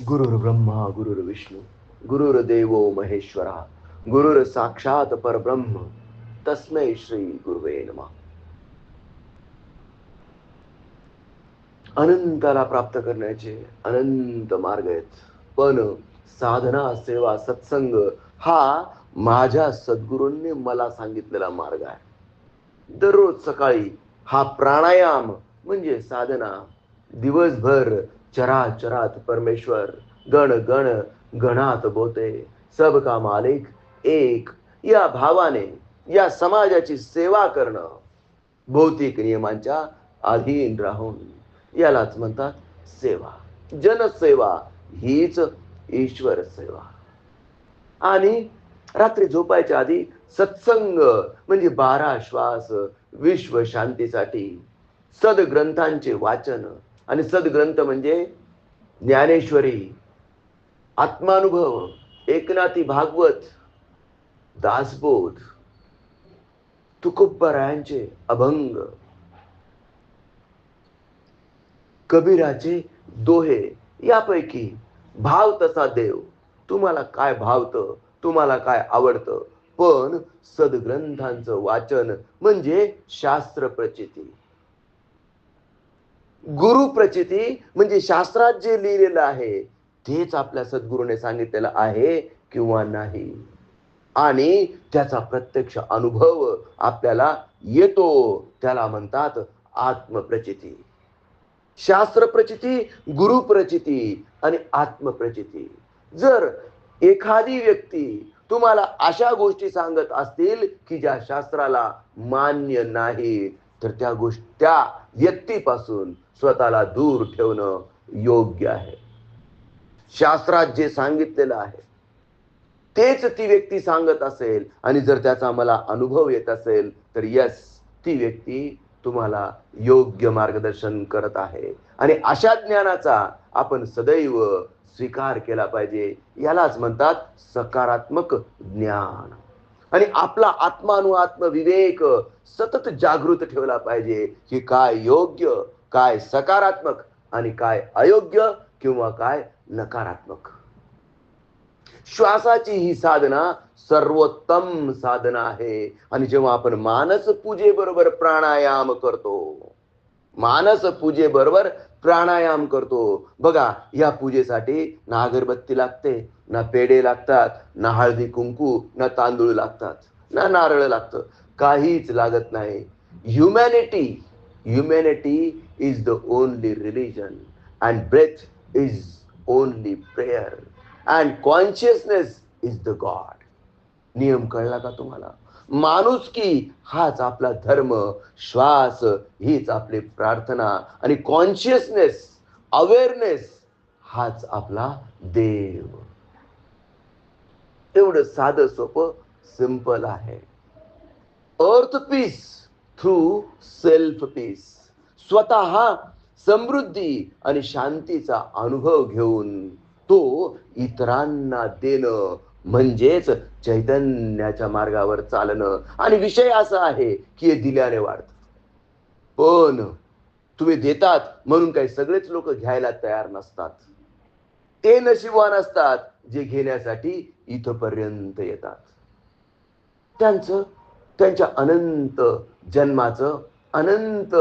गुरुर्ब्रह्मा गुरुर्विष्णू गुरुर्देवो महेश्वरा गुरुर साक्षात परब्रह्म तस्मै श्री गुरुवे नमा. अनंताला प्राप्त करण्याचे अनंत मार्ग आहेत. पण साधना सेवा सत्संग हा माझ्या सद्गुरूंनी मला सांगितलेला मार्ग आहे. दररोज सकाळी हा प्राणायाम म्हणजे साधना दिवसभर चराचरात परमेश्वर गण गण गणात बोते. सब का मालिक एक. या भावाने या समाजाची सेवा करणं. भौतिक नियमांच्या अधीन राहून. यालाच म्हणतात सेवा. जनसेवा हीच ईश्वर सेवा. आणि रात्री झोपायच्या आधी सत्संग म्हणजे बारा श्वास विश्व शांतीसाठी. सदग्रंथांचे वाचन. आणि सदग्रंथ म्हणजे ज्ञानेश्वरी. आत्मानुभव एकनाथी भागवत दासबोध तुकोबरायांचे अभंग कबीराचे दोहे यापैकी भाव तसा देव. तुम्हाला काय भावतं तुम्हाला काय आवडतं? पण सदग्रंथांचं वाचन म्हणजे शास्त्र प्रचिती गुरु प्रचिती म्हणजे शास्त्रात जे लिहिलेलं आहे. तेच आपल्या सद्गुरूने सांगितलेलं आहे किंवा नाही. आणि त्याचा प्रत्यक्ष अनुभव आपल्याला येतो. त्याला म्हणतात आत्मप्रचिती. शास्त्र प्रचिती गुरु प्रचिती आणि आत्मप्रचिती. जर एखादी व्यक्ती तुम्हाला अशा गोष्टी सांगत असतील की ज्या शास्त्राला मान्य नाही तर त्या गोष्ट त्या व्यक्तीपासून स्वतःला दूर ठेवणं योग्य आहे. शास्त्रात जे सांगितलेलं आहे तेच ती व्यक्ती सांगत असेल आणि जर त्याचा मला अनुभव येत असेल तर यस ती व्यक्ती तुम्हाला योग्य मार्गदर्शन करत आहे. आणि अशा ज्ञानाचा आपण सदैव स्वीकार केला पाहिजे यालाच म्हणतात सकारात्मक ज्ञान. आणि आपला आत्मानुआत्म विवेक सतत जागृत ठेवला पाहिजे की काय योग्य काय सकारात्मक आणि काय अयोग्य किंवा काय नकारात्मक. श्वासाची ही साधना सर्वोत्तम साधना आहे. आणि जेव्हा आपण मानस पूजेबरोबर प्राणायाम करतो मानस पूजेबरोबर प्राणायाम करतो बघा या पूजेसाठी ना अगरबत्ती लागते ना पेढे लागतात ना हळदी कुंकू ना तांदूळ लागतात ना नारळ लागतं. काहीच लागत नाही. Humanity humanity is the only religion and breath is only prayer and consciousness is the god नियम कळला का तुम्हाला? माणूस की हाच आपला धर्म श्वास हीच आपली प्रार्थना आणि कॉन्शियसनेस अवेअरनेस हाच आपला देव. एवढं साधं सोपं सिंपल आहे. अर्थ पीस थ्रू सेल्फ पीस स्वतः समृद्धी आणि शांतीचा अनुभव घेऊन तो इतरांना देणं म्हणजेच चैतन्याच्या मार्गावर चालणं. आणि विषय असा आहे की हे दिल्याने वाढत. पण तुम्ही देतात म्हणून काही सगळेच लोक घ्यायला तयार नसतात. ते नशिबवान असतात जे घेण्यासाठी इथपर्यंत येतात. त्यांचं त्यांच्या अनंत जन्माचं अनंत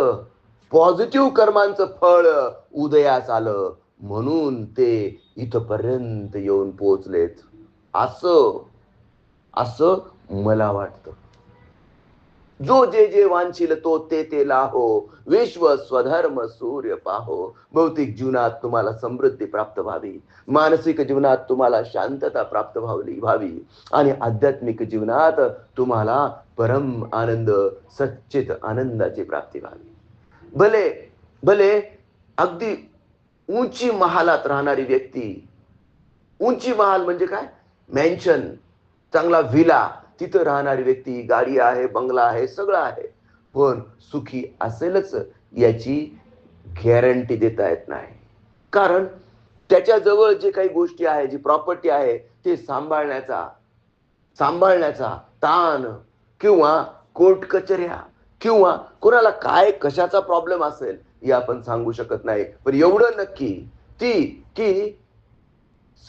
पॉझिटिव्ह कर्मांचं फळ उदयास आलं म्हणून ते इथपर्यंत येऊन पोचलेत असं असं मला वाटतं. जो जे जे वांछील तो ते ते लाहो. विश्व स्वधर्म सूर्य पाहो. भौतिक जीवनात तुम्हाला समृद्धी प्राप्त व्हावी. मानसिक जीवनात तुम्हाला शांतता प्राप्त व्हावी व्हावी. आणि आध्यात्मिक जीवनात तुम्हाला परम आनंद सच्चित आनंदाची प्राप्ती व्हावी. भले भले अगदी उंची महालात राहणारी व्यक्ती उंची महाल म्हणजे काय? मेन्शन चांगला विला तिथं राहणारी व्यक्ती गाडी आहे बंगला आहे सगळं आहे. पण सुखी असेलच याची गॅरंटी देता येत नाही. कारण त्याच्याजवळ जे काही गोष्टी आहे जी प्रॉपर्टी आहे ते सांभाळण्याचा सांभाळण्याचा ताण किंवा कोर्ट कचऱ्या किंवा कोणाला काय कशाचा प्रॉब्लेम असेल हे आपण सांगू शकत नाही. पण एवढं नक्की ती की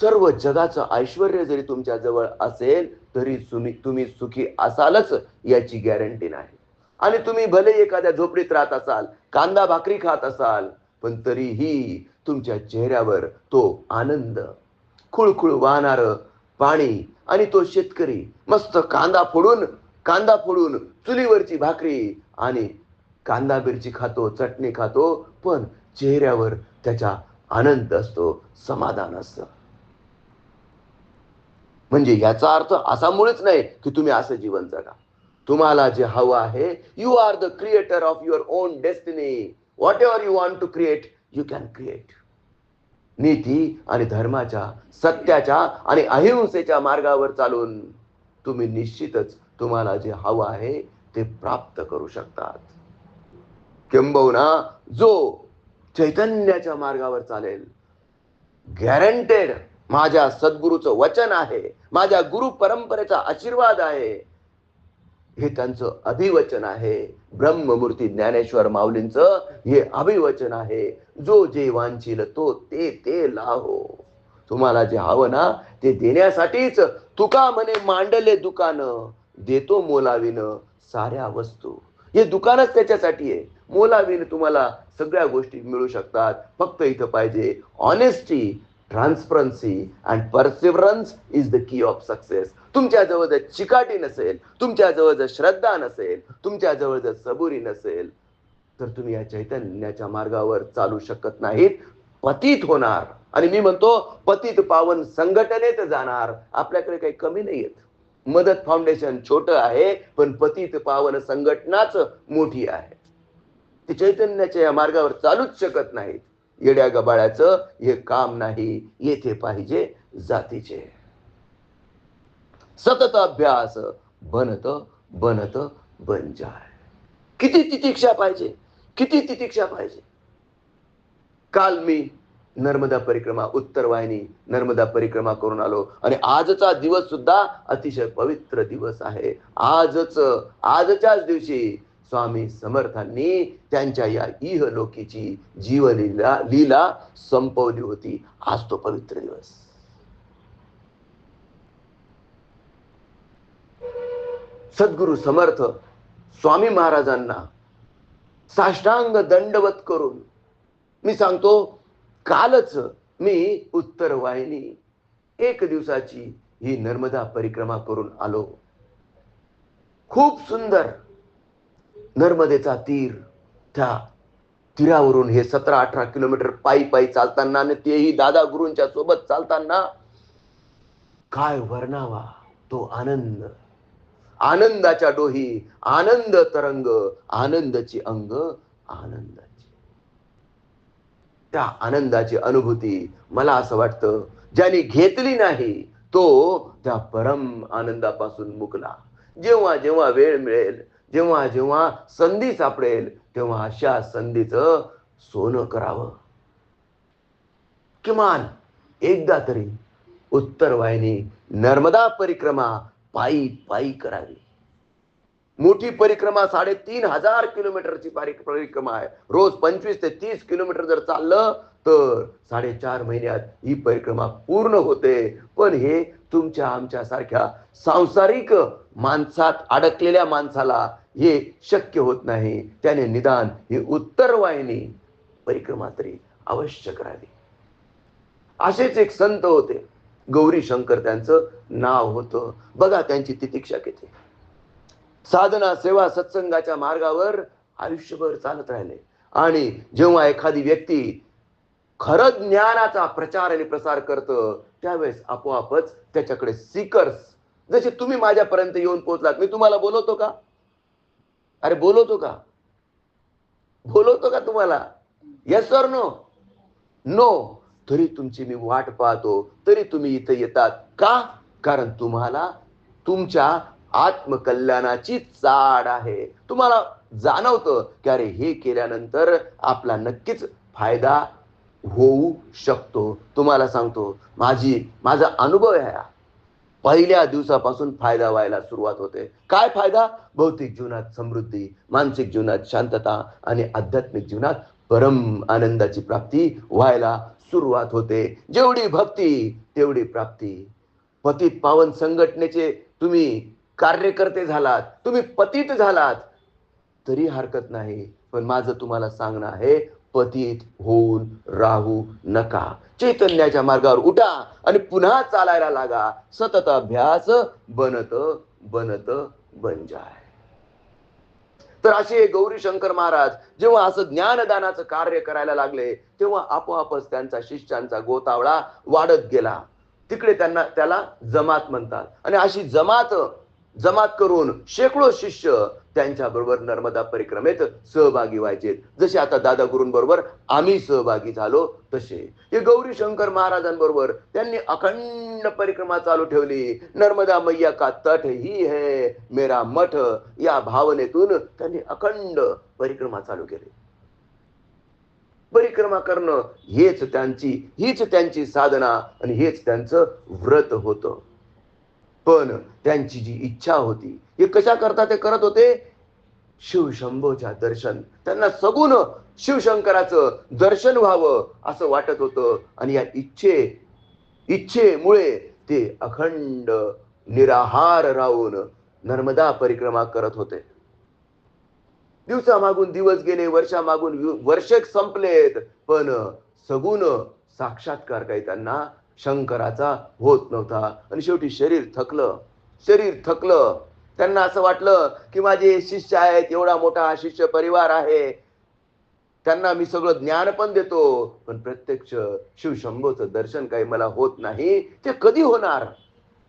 सर्व जगाचं ऐश्वर जरी तुमच्या जवळ असेल तरी तुम्ही तुम्ही सुखी असालच याची गॅरंटी नाही. आणि तुम्ही भले एखाद्या झोपडीत राहत असाल कांदा भाकरी खात असाल पण तरीही तुमच्या चेहऱ्यावर तो आनंद खुळखुळ वाहणार पाणी आणि तो शेतकरी मस्त कांदा फोडून कांदा फोडून चुलीवरची भाकरी आणि कांदा मिरची खातो चटणी खातो पण चेहऱ्यावर त्याचा आनंद असतो समाधान असतं. म्हणजे याचा अर्थ असा मुळेच नाही की तुम्ही असं जीवन जगा. तुम्हाला जे हवं आहे you are the creator of your own destiny whatever you want to create you can create नीती आणि धर्माच्या सत्याच्या आणि अहिंसेच्या मार्गावर चालून तुम्ही निश्चितच तुम्हाला जे हवं आहे ते प्राप्त करू शकतात. किंबहुना जो चैतन्याच्या मार्गावर चालेल गॅरंटेड माझ्या सद्गुरूचं वचन आहे माझ्या गुरु परंपरेचा आशीर्वाद आहे. हे त्यांचं अभिवचन आहे. ब्रह्ममूर्ती ज्ञानेश्वर माऊलींचं हे अभिवचन आहे. जो जे वांचील तो ते ते लाहो. तुम्हाला जे हवं ना ते देण्यासाठीच तुका म्हणे मांडले दुकान. देतो मोलावीन साऱ्या वस्तू. हे दुकानच त्याच्यासाठी आहे. मोलावीन तुम्हाला सगळ्या गोष्टी मिळू शकतात. फक्त इथं पाहिजे honesty transparency and perseverance is the key of success तुमच्या जवळ जर चिकाटी नसेल तुमच्या जवळ जर श्रद्धा नसेल तुमच्या जवळ जर सबुरी नसेल तर तुम्ही या चैतन्याच्या मार्गावर चालू शकत नाहीत. पतित होणार. आणि मी म्हणतो पतित पावन संघटनेत जाणार. आपल्याकडे काही कमी नाही आहेत मदत फाउंडेशन छोट आहे पण पतित पावन संघटनाच मोठी आहे. ते चैतन्याच्या या मार्गावर चालूच शकत नाहीत. येड्या गबाळ्याचं हे काम नाही येथे पाहिजे जातीचे. सतत अभ्यास बनत बनत बनजाय किती तितिक्षा पाहिजे? किती तितिक्षा पाहिजे? काल मी नर्मदा परिक्रमा उत्तर वाहिनी नर्मदा परिक्रमा करून आलो आणि आजचा दिवस सुद्धा अतिशय पवित्र दिवस आहे. आजच आजच्याच दिवशी स्वामी समर्थांनी त्यांच्या या इहलोकीची जीवलीला लीला संपवली होती. आज तो पवित्र दिवस. सद्गुरु समर्थ स्वामी महाराजांना साष्टांग दंडवत करून मी सांगतो कालच मी उत्तर वाहिनी. एक दिवसाची ही नर्मदा परिक्रमा करून आलो. खूप सुंदर नर्मदेचा तीर त्या तीरावरून हे सतरा अठरा किलोमीटर पायी पायी चालताना आणि तेही दादा गुरूंच्या सोबत चालताना काय वर्णावा तो आनंद. आनंदाच्या डोही आनंद तरंग आनंदाची अंग आनंदाची. त्या आनंदाची अनुभूती मला असं वाटतं ज्याने घेतली नाही तो त्या परम आनंदापासून मुकला. जेव्हा जेव्हा वेळ मिळेल जेव्हा जेव्हा संधी सापडेल तेव्हा अशा संधीचं सोनं करावं. किमान एकदा तरी उत्तर वाहिनी नर्मदा परिक्रमा पायी पायी करावी. मोठी परिक्रमा साडेतीन हजार किलोमीटरची परिक्रमा आहे. रोज पंचवीस ते तीस किलोमीटर जर चाललं तर साडेचार महिन्यात ही परिक्रमा पूर्ण होते. पण हे तुमच्या आमच्या सारख्या सांसारिक माणसात अडकलेल्या माणसाला हे शक्य होत नाही. त्याने निदान ही उत्तर वाहिनी परिक्रमा तरी अवश्य करावी. असेच एक संत होते. गौरी शंकर त्यांचं नाव होतं. बघा त्यांची तितिक्षा किती. साधना सेवा सत्संगाच्या मार्गावर आयुष्यभर चालत राहिले. आणि जेव्हा एखादी व्यक्ती खरं ज्ञानाचा प्रचार आणि प्रसार करतं त्यावेळेस आपोआपच त्याच्याकडे सिकर्स जसे तुम्ही माझ्यापर्यंत येऊन पोहोचलात मी तुम्हाला बोलवतो का? अरे बोलवतो का? बोलवतो का तुम्हाला? येस सर नो नो तरी तुमची मी वाट पाहतो. तरी तुम्ही इथे येतात. का? कारण तुम्हाला तुमच्या आत्मकल्याणाची चाड आहे. तुम्हाला जाणवतं की अरे हे केल्यानंतर आपला नक्कीच फायदा होऊ शकतो. तुम्हाला सांगतो माझी माझा अनुभव आहे पहिल्या दिवसापासून फायदा व्हायला सुरुवात होते. काय फायदा? भौतिक जीवनात समृद्धी मानसिक जीवनात शांतता आणि आध्यात्मिक जीवनात परम आनंदाची प्राप्ती व्हायला सुरुवात होते. जेवढी भक्ती तेवढी प्राप्ती. पतित पावन संघटनेचे तुम्ही कार्यकर्ते झालात तुम्ही पतित झालात तरी हरकत नाही. पण माझं तुम्हाला सांगणं आहे पतित होऊन राहू नका. चैतन्याच्या मार्गावर उठा आणि पुन्हा चालायला लागा. सतत अभ्यास बनत बनत बन जाय. तर असे गौरी शंकर महाराज जेव्हा असं ज्ञानदानाचं कार्य करायला लागले तेव्हा आपोआपच त्यांचा शिष्यांचा गोतावळा वाढत गेला. तिकडे त्यांना त्याला जमात म्हणतात. आणि अशी जमात जमात करून शेकडो शिष्य त्यांच्या बरोबर नर्मदा परिक्रमेत सहभागी व्हायचे. जसे आता दादा गुरूंबरोबर आम्ही सहभागी झालो तसे. हे गौरी शंकर महाराजांबरोबर त्यांनी अखंड परिक्रमा चालू ठेवली. नर्मदा मैया का तट ही है मेरा मठ. या भावनेतून त्यांनी अखंड परिक्रमा चालू केली. परिक्रमा करणं हेच त्यांची हीच त्यांची साधना आणि हेच त्यांचं व्रत होतं. पण त्यांची जी इच्छा होती हे कशा करता ते करत होते? शिवशंभोच्या दर्शन. त्यांना सगुण शिवशंकराचं दर्शन व्हावं असं वाटत होतं आणि या इच्छे इच्छेमुळे ते अखंड निराहार राहून नर्मदा परिक्रमा करत होते. दिवसामागून दिवस गेले वर्षामागून मागून वर्ष संपलेत पण सगुण साक्षात्कार काही त्यांना शंकराचा होत नव्हता. आणि शेवटी शरीर थकलं. शरीर थकलं. त्यांना असं वाटलं की माझे शिष्य आहेत एवढा मोठा शिष्य परिवार आहे. त्यांना मी सगळं ज्ञान पण देतो. पण प्रत्यक्ष शिवशंभोचं दर्शन काही मला होत नाही. ते कधी होणार?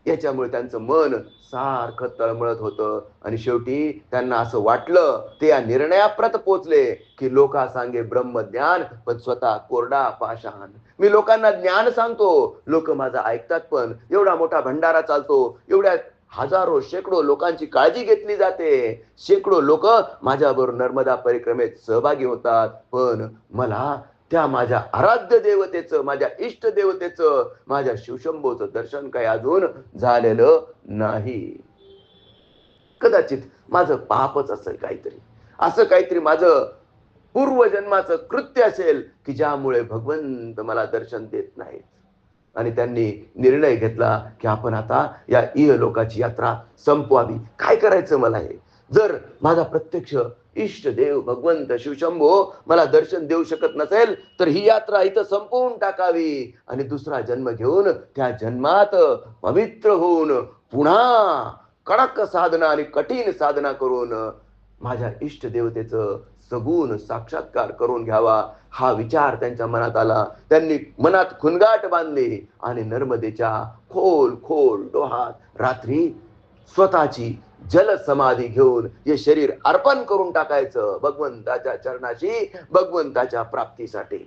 याच्यामुळे त्यांचं मन सारखं तळमळत होतं. आणि शेवटी त्यांना असं वाटलं ते या निर्णयाप्रत पोचले की लोका सांगे ब्रह्मज्ञान पण स्वतः कोरडा पाषाण. मी लोकांना ज्ञान सांगतो लोक माझं ऐकतात पण एवढा मोठा भंडारा चालतो एवढ्या हजारो शेकडो लोकांची काळजी घेतली जाते. शेकडो लोक माझ्याबरोबर नर्मदा परिक्रमेत सहभागी होतात पण मला त्या माझ्या आराध्य देवतेचं माझ्या इष्ट देवतेचं माझ्या शिवशंभोचं दर्शन काही अजून झालेलं नाही. कदाचित माझं पापच असेल काहीतरी. असं काहीतरी माझं पूर्वजन्माचं कृत्य असेल की ज्यामुळे भगवंत मला दर्शन देत नाहीत. आणि त्यांनी निर्णय घेतला की आपण आता या इह लोकाची यात्रा संपवावी. काय करायचं मला हे? जर माझा प्रत्यक्ष इष्ट देव भगवंत शिवशंभो मला दर्शन देऊ शकत नसेल तर ही यात्रा इथं संपवून टाकावी. आणि दुसरा जन्म घेऊन त्या जन्मात पवित्र होऊन पुन्हा कडक साधना आणि कठीण साधना करून माझ्या इष्ट देवतेचं सगुण साक्षात्कार करून घ्यावा. हा विचार त्यांच्या मनात आला. त्यांनी मनात खुनगाट बांधली आणि नर्मदेच्या खोल खोल डोहात रात्री स्वतःची जल समाधी घेऊन हे शरीर अर्पण करून टाकायचं भगवंताच्या चरणाशी भगवंताच्या प्राप्तीसाठी.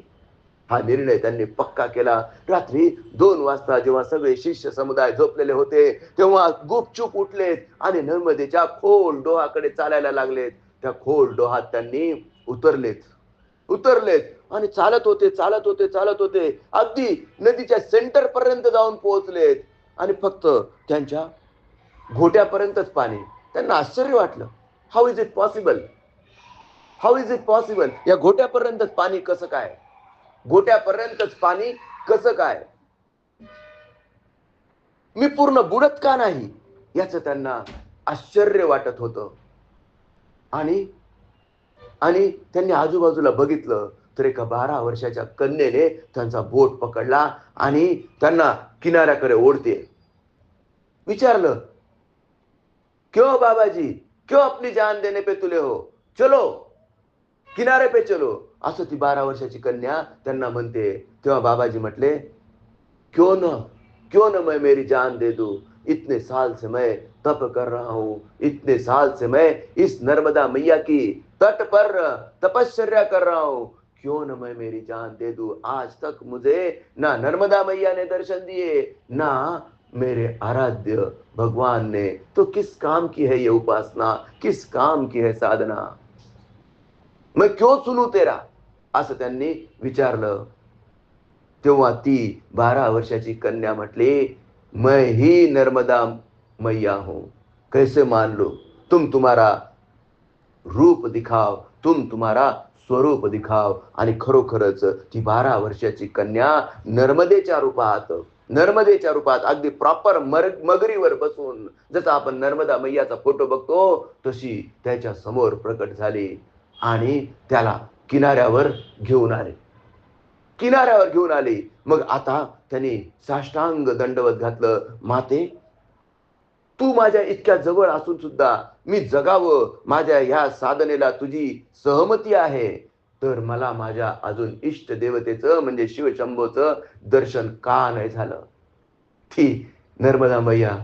हा निर्णय त्यांनी पक्का केला. रात्री दोन वाजता जेव्हा सगळे शिष्य समुदाय झोपलेले होते तेव्हा गुपचूप उठलेत आणि नर्मदेच्या खोल डोहाकडे चालायला लागलेत. त्या खोल डोहात त्यांनी उतरलेत. उतरलेत आणि चालत होते चालत होते चालत होते. अगदी नदीच्या सेंटर पर्यंत जाऊन पोहोचलेत. आणि फक्त त्यांच्या घोट्यापर्यंतच पाणी. त्यांना आश्चर्य वाटलं. How is it possible how is it possible या घोट्यापर्यंतच पाणी कसं काय? घोट्यापर्यंतच पाणी कसं काय? मी पूर्ण बुडत का नाही? याच त्यांना आश्चर्य वाटत होतं. आणि आणि त्यांनी आजूबाजूला बघितलं तर एका बारा वर्षाच्या कन्येने त्यांचा बोट पकडला आणि त्यांना किनाऱ्याकडे ओढते. विचारलं क्यों बाबा जी? क्यों अपनी जान देने पे तुले हो? चलो, किनारे पे चलो। असं ती बारा वर्षाची कन्या त्यांना म्हणते, तेव्हा बाबाजी म्हटले, क्यों न क्यों न मैं मेरी जान दे दूँ? इतने साल से मैं तप कर रहा हूँ। इतने साल से मैं इस नर्मदा मैया की तट पर तपश्चर्या कर रहा हूँ। क्यों न मैं मेरी जान दे दू? आज तक मुझे ना नर्मदा मैया ने दर्शन दिए, ना मेरे आराध्य भगवान ने तो किस काम की है ये उपासना? किस काम की है साधना? मैं क्यों सुनू तेरा? असं त्यांनी विचारलं. तेव्हा ती बारा वर्षाची कन्या म्हटली मैं ही नर्मदा मैया हूं. कैसे मान लो? तुम तुम्हारा रूप दिखाव तुम तुम्हारा स्वरूप दिखाव आणि खरोखरच ती बारा वर्षाची कन्या नर्मदेच्या रूपात नर्मदेच्या रूपात अगदी प्रॉपर मर मगरीवर बसून जसं आपण नर्मदा मैयाचा फोटो बघतो तशी त्याच्यासमोर प्रकट झाली आणि त्याला किनाऱ्यावर घेऊन आले. किनाऱ्यावर घेऊन आले. मग आता त्याने साष्टांग दंडवत घातलं. माते तू माझ्या इतक्या जवळ असून सुद्धा मी जगावं. माझ्या ह्या साधनेला तुझी सहमती आहे. तर मला माझ्या अजून इष्ट देवतेचं म्हणजे शिवशंभोचं दर्शन का नाही झालं? ती नर्मदा मैया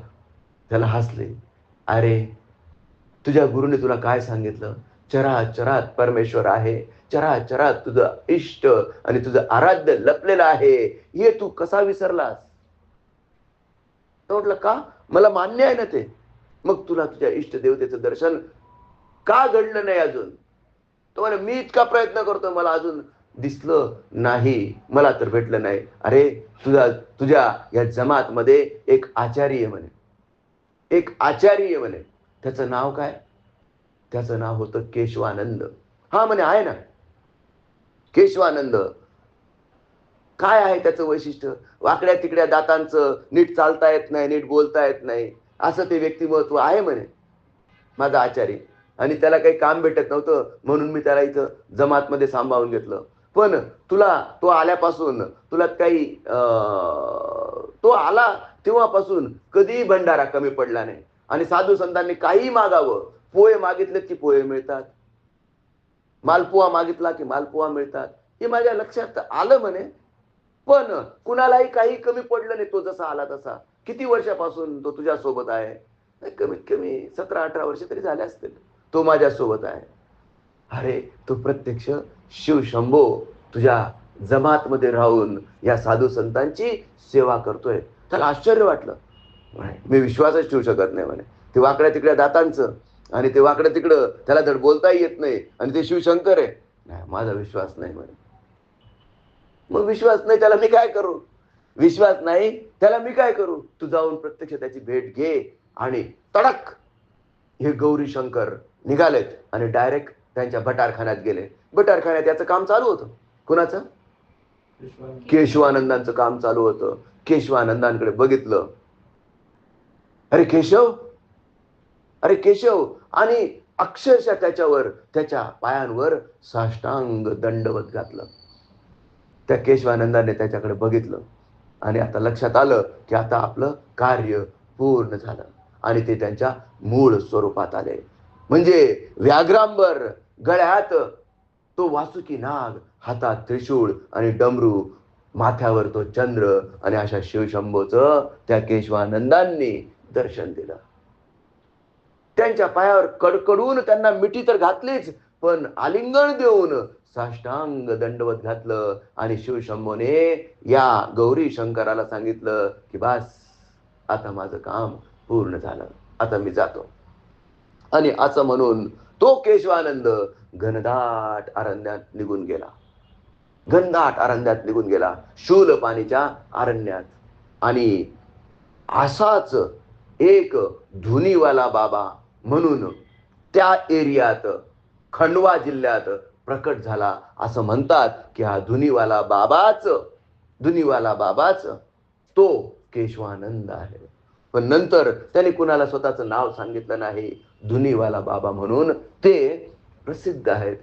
त्याला हसले. अरे तुझ्या गुरुने तुला काय सांगितलं? चराचरात चरात परमेश्वर आहे. चराचरात चरात तुझं इष्ट आणि तुझं आराध्य लपलेलं आहे. हे तू कसा विसरलास? म्हटलं का? मला मान्य आहे ना ते. मग तुला तुझ्या इष्ट देवतेचं दर्शन का घडलं नाही अजून? तो म्हणे मी इतका प्रयत्न करतो मला अजून दिसलं नाही. मला तर भेटलं नाही. अरे तुझा तुझ्या या जमात मध्ये एक आचार्य म्हणे. एक आचार्य म्हणे. त्याचं नाव काय? त्याचं नाव होतं केशवानंद. हा म्हणे आहे ना. केशवानंद. काय आहे त्याचं वैशिष्ट्य? वाकड्या तिकड्या दातांचं नीट चालता येत नाही नीट बोलता येत नाही. असं ते व्यक्तिमत्व आहे म्हणे. माझा आचार्य. आणि त्याला काही काम भेटत नव्हतं म्हणून मी त्याला इथं जमातमध्ये सांभाळून घेतलं. पण तुला तो आल्यापासून तुला काही अं, तो आला तेव्हापासून कधीही भंडारा कमी पडला नाही. आणि साधू संतांनी काही मागावं पोहे मागितले की पोहे मिळतात? मालपुवा मागितला की मालपुवा मिळतात? हे माझ्या लक्षात आलं म्हणे. पण कुणालाही काही कमी पडलं नाही तो जसा आला तसा. किती वर्षापासून तो तुझ्या सोबत आहे कमीत कमी सतरा अठरा वर्ष तरी झाले असतील. तो माझ्या सोबत आहे. अरे तो प्रत्यक्ष शिवशंभो तुझ्या जमातमध्ये राहून या साधू संतांची सेवा करतोय. त्याला आश्चर्य वाटलं. मी विश्वासच ठेवू शकत नाही म्हणे. ते वाकड्या तिकड्या दातांचं आणि ते वाकडं तिकडं त्याला धड बोलताही येत नाही आणि ते शिवशंकर आहे. नाही माझा विश्वास नाही म्हणे. मग विश्वास नाही त्याला मी काय करू? विश्वास नाही त्याला मी काय करू? तू जाऊन प्रत्यक्ष त्याची भेट घे आणि तडक हे गौरी शंकर निघालेत आणि डायरेक्ट त्यांच्या भटारखान्यात गेले. भटारखान्यात याचं काम चालू होतं. कुणाचं? केशवानंदांचं काम चालू होतं. केशवानंदांकडे बघितलं. अरे केशव! अरे केशव! आणि अक्षरशः त्याच्यावर त्याच्या पायांवर साष्टांग दंडवत घातलं. त्या केशवानंदाने त्याच्याकडे बघितलं. आणि आता लक्षात आलं की आता आपलं कार्य पूर्ण झालं. आणि ते त्यांच्या मूळ स्वरूपात आले. म्हणजे व्याघ्रांबर गळ्यात तो वासुकी नाग हातात त्रिशूळ आणि डमरू माथ्यावर तो चंद्र आणि अशा शिवशंभोचं त्या केशवानंदांनी दर्शन दिलं. त्यांच्या पायावर कडकडून त्यांना मिठी तर घातलीच पण आलिंगन देऊन साष्टांग दंडवत घातलं आणि शिवशंभोने या गौरी शंकराला सांगितलं की बास आता माझं काम पूर्ण झालं. आता मी जातो. आणि असं म्हणून तो केशवानंद घनदाट अरण्यात निघून गेला. घनदाट अरण्यात निघून गेला. शूल पाणीच्या अरण्यात. आणि असाच एक धुनीवाला बाबा म्हणून त्या एरियात खंडवा जिल्ह्यात प्रकट झाला. असं म्हणतात की हा धुनीवाला बाबाच धुनीवाला बाबाच तो केशवानंद आहे. पण नंतर त्याने कुणाला स्वतःचं नाव सांगितलं नाही? धुनीवाला बाबा म्हणून. ते प्रसिद्ध आहेत.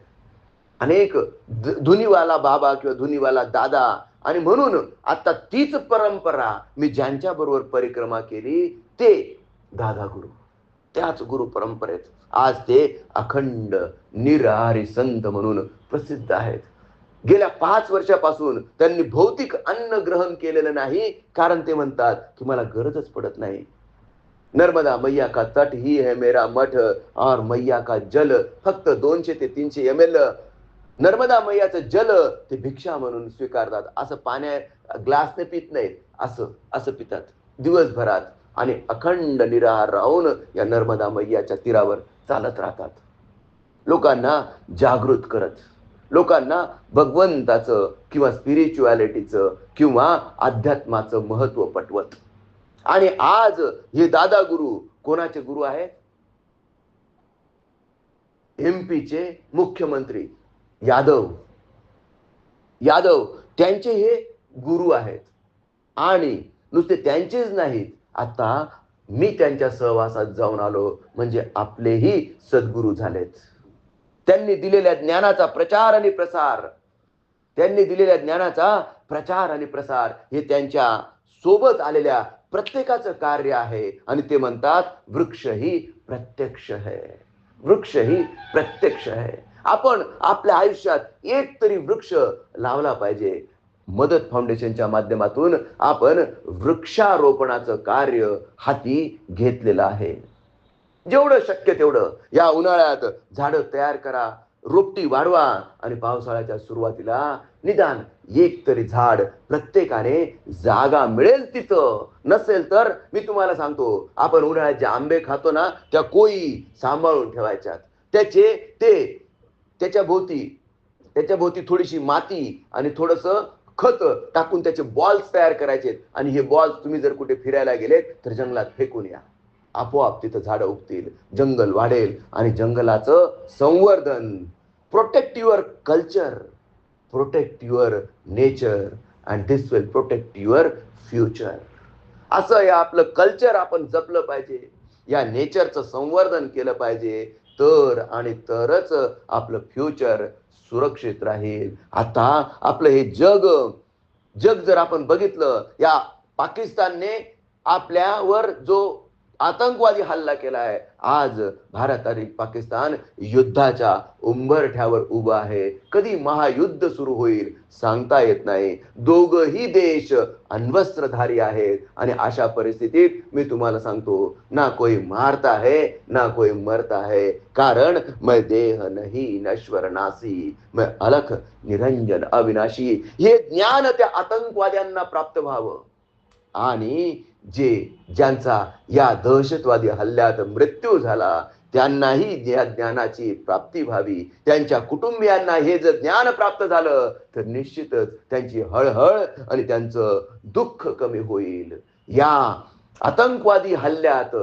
अनेक धुनीवाला बाबा किंवा धुनीवाला दादा आणि म्हणून आता तीच परंपरा मी ज्यांच्या बरोबर परिक्रमा केली ते दादा गुरु. त्याच गुरु परंपरेत आज ते अखंड निराहारी संत म्हणून प्रसिद्ध आहेत. गेल्या पाच वर्षापासून त्यांनी भौतिक अन्न ग्रहण केलेलं नाही. कारण ते म्हणतात की मला गरजच पडत नाही. नर्मदा मैया का तट ही है मेरा मठ और मैया का जल फक्त दोनशे ते तीनशे एम एल नर्मदा मैयाचं जल ते भिक्षा म्हणून स्वीकारतात. असं पाण्या ग्लासने पित नाहीत. असं असं पितात. दिवसभरात आणि अखंड निराहार राहून या नर्मदा मैयाच्या तीरावर चालत राहतात. लोकांना जागृत करत. लोकांना भगवंताचं किंवा स्पिरिच्युअलिटीचं किंवा अध्यात्माचं महत्त्व पटवत. आणि आज हे दादा गुरु कोणाचे गुरु आहेत एमपीचे मुख्यमंत्री यादव. यादव त्यांचे हे गुरु आहेत. आणि नुसते त्यांचेच नाहीत. आता मी त्यांच्या सहवासात जाऊन आलो म्हणजे आपलेही सद्गुरू झालेत. त्यांनी दिलेल्या ज्ञानाचा प्रचार आणि प्रसार. त्यांनी दिलेल्या ज्ञानाचा प्रचार आणि प्रसार हे त्यांच्यासोबत आलेल्या प्रत्येकाचं कार्य आहे. आणि ते म्हणतात वृक्ष ही प्रत्यक्ष है. वृक्ष ही प्रत्यक्ष है. आपण आपल्या आयुष्यात एक तरी वृक्ष लावला पाहिजे. मदत फाउंडेशनच्या माध्यमातून आपण वृक्षारोपणाचं कार्य हाती घेतलेलं आहे. जेवढं शक्य तेवढं. या उन्हाळ्यात झाडं तयार करा रोपटी वाढवा आणि पावसाळ्याच्या सुरुवातीला निदान एक तरी झाड प्रत्येकाने जागा मिळेल तिथं. नसेल तर मी तुम्हाला सांगतो आपण उन्हाळ्यात जे आंबे खातो ना त्या कोई सांभाळून ठेवायच्यात. त्याचे ते त्याच्या भोवती त्याच्या भोवती थोडीशी माती आणि थोडस खत टाकून त्याचे बॉल्स तयार करायचे आणि हे बॉल्स तुम्ही जर कुठे फिरायला गेले तर जंगलात फेकून या. आपोआप तिथं झाडं उगतील जंगल वाढेल आणि जंगलाचं संवर्धन. Protect your culture protect your nature and this will protect your future असं या आपलं कल्चर आपण जपलं पाहिजे या नेचरचं संवर्धन केलं पाहिजे तर आणि तरच आपलं फ्युचर सुरक्षित राहील. आता आपलं हे जग जग जर आपण बघितलं या पाकिस्तानने आपल्यावर जो आतंकवादी हल्ला केला आहे. आज भारत आणि पाकिस्तान युद्धाच्या उंबरठ्यावर उभं आहे. कधी महायुद्ध सुरू होईल सांगता येत नाही. दोघही देश अण्वस्त्रधारी आहेत. आणि अशा परिस्थितीत मी तुम्हाला सांगतो ना कोई मारता है ना कोई मरता है. कारण मैं देह नहीं नश्वर नासी मैं अलख निरंजन अविनाशी. हे ज्ञान त्या आतंकवाद्यांना प्राप्त व्हावं. आणि जे ज्यांचा या दहशतवादी हल्ल्यात मृत्यू झाला त्यांनाही या ज्ञानाची प्राप्ती व्हावी त्यांच्या कुटुंबियांना हे जर ज्ञान प्राप्त झालं तर निश्चितच त्यांची हळहळ आणि त्यांचं दुःख कमी होईल. या आतंकवादी हल्ल्यात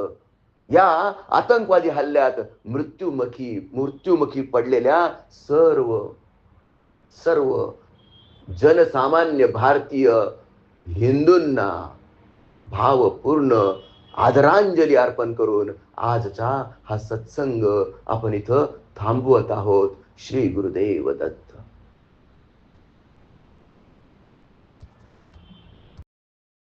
या आतंकवादी हल्ल्यात मृत्युमुखी मृत्युमुखी पडलेल्या सर्व सर्व जनसामान्य भारतीय हिंदूंना भावपूर्ण आदरांजली अर्पण करून आजचा हा सत्संग आपण इथं थांबवत आहोत. श्री गुरुदेव दत्त.